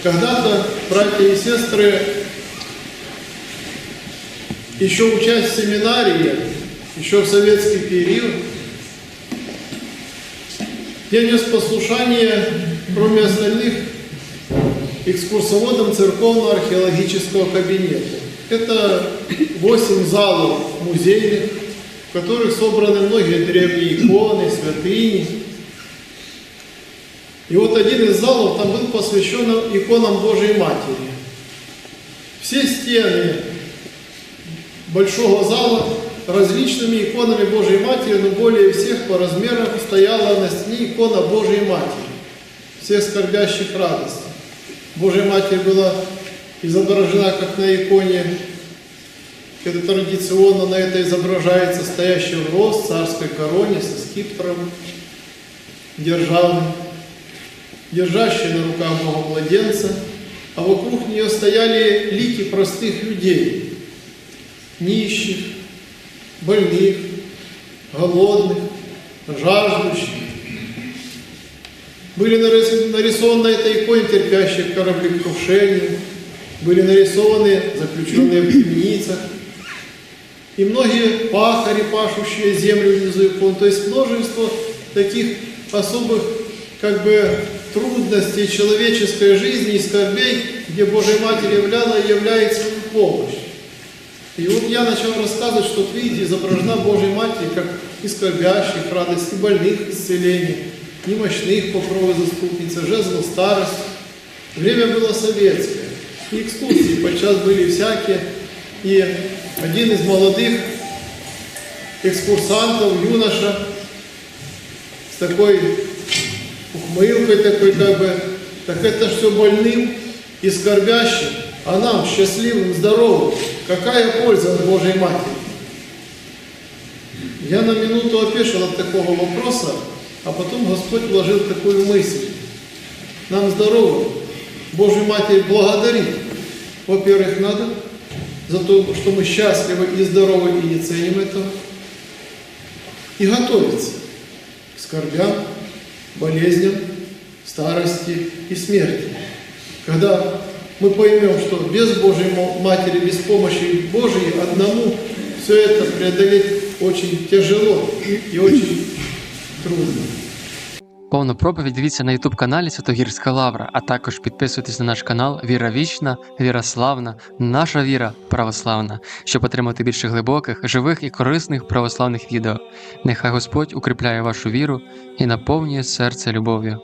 Когда-то, братья и сестры, еще учась в семинарии, еще в советский период, я нес послушание, кроме остальных, экскурсоводом церковно-археологического кабинета. Это восемь залов музейных, в которых собраны многие древние иконы, святыни. И вот один из залов там был посвящен иконам Божьей Матери. Все стены большого зала различными иконами Божьей Матери, но более всех по размерам стояла на стене икона Божьей Матери, всех скорбящих радости. Божья Матерь была изображена как на иконе, это традиционно на это изображается стоящий в рост царской короне со скипетром державным, держащий на руках Бога младенца, а вокруг нее стояли лики простых людей, нищих, больных, голодных, жаждущих. Были нарис- нарисованы иконе терпящие в кораблекрушении, были нарисованы заключенные в темницах, и многие пахари, пашущие землю внизу икон, то есть множество таких особых как бы трудностей человеческой жизни и скорбей, где Божья Матерь являла и является помощь. И вот я начал рассказывать, что в изображена Божья Матерь, как и скорбящих, радость, больных исцеления, немощных покровы заступницы, жезл старости. Время было советское, и экскурсии подчас были всякие, и один из молодых экскурсантов, юноша, с такой ухмылкой такой как бы, так это все больным и скорбящим, а нам, счастливым, здоровым, какая польза от Божьей Матери? Я на минуту опешил от такого вопроса, а потом Господь вложил такую мысль. Нам здоровым Божью Матерь благодарить. Во-первых, надо за то, что мы счастливы и здоровы и не ценим этого. И готовиться к скорбям, болезням, старости и смерти. Когда мы поймем, что без Божьей Матери, без помощи Божьей одному все это преодолеть очень тяжело и очень трудно. Повну проповідь дивіться на ютуб каналі Святогірська Лавра, а також підписуйтесь на наш канал Віра Вічна, Віра Славна, Наша Віра Православна, щоб отримати більше глибоких, живих і корисних православних відео. Нехай Господь укріпляє вашу віру і наповнює серце любов'ю.